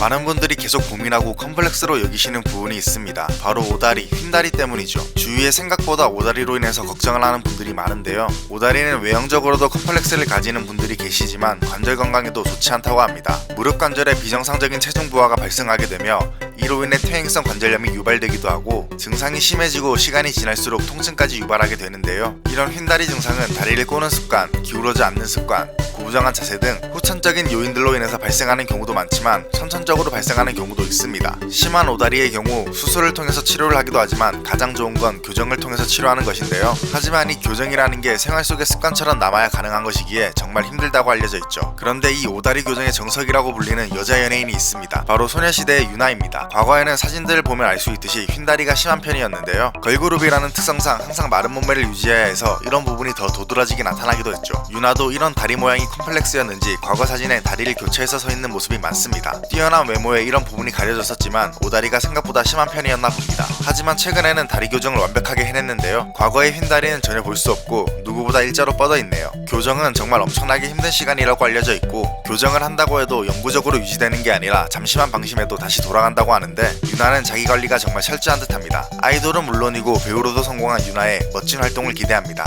많은 분들이 계속 고민하고 컴플렉스로 여기시는 부분이 있습니다. 바로 오다리, 휜다리 때문이죠. 주위에 생각보다 오다리로 인해서 걱정을 하는 분들이 많은데요. 오다리는 외형적으로도 컴플렉스를 가지는 분들이 계시지만 관절 건강에도 좋지 않다고 합니다. 무릎 관절에 비정상적인 체중 부하가 발생하게 되며 이로 인해 퇴행성 관절염이 유발되기도 하고 증상이 심해지고 시간이 지날수록 통증까지 유발하게 되는데요. 이런 휜다리 증상은 다리를 꼬는 습관, 기울어지 않는 습관, 고부정한 자세 등 후천적인 요인들로 인해서 발생하는 경우도 많지만 선천적으로 발생하는 경우도 있습니다. 심한 오다리의 경우 수술을 통해서 치료를 하기도 하지만 가장 좋은 건 교정을 통해서 치료하는 것인데요. 하지만 이 교정이라는 게 생활 속의 습관처럼 남아야 가능한 것이기에 정말 힘들다고 알려져 있죠. 그런데 이 오다리 교정의 정석이라고 불리는 여자 연예인이 있습니다. 바로 소녀시대의 유나입니다. 과거에는 사진들을 보면 알 수 있듯이 휜다리가 심한 편이었는데요. 걸그룹이라는 특성상 항상 마른 몸매를 유지해야 해서 이런 부분이 더 도드라지게 나타나기도 했죠. 유나도 이런 다리 모양이 컴플렉스였는지 과거 사진에 다리를 교체해서 서 있는 모습이 많습니다. 뛰어난 외모에 이런 부분이 가려졌었지만 오다리가 생각보다 심한 편이었나 봅니다. 하지만 최근에는 다리 교정을 완벽하게 해냈는데요. 과거의 휜다리는 전혀 볼 수 없고 누구보다 일자로 뻗어 있네요. 교정은 정말 엄청나게 힘든 시간이라고 알려져 있고 교정을 한다고 해도 영구적으로 유지되는 게 아니라 잠시만 방심해도 다시 돌아간다고 하 는데 유나는 자기 관리가 정말 철저한 듯합니다. 아이돌은 물론이고 배우로도 성공한 유나의 멋진 활동을 기대합니다.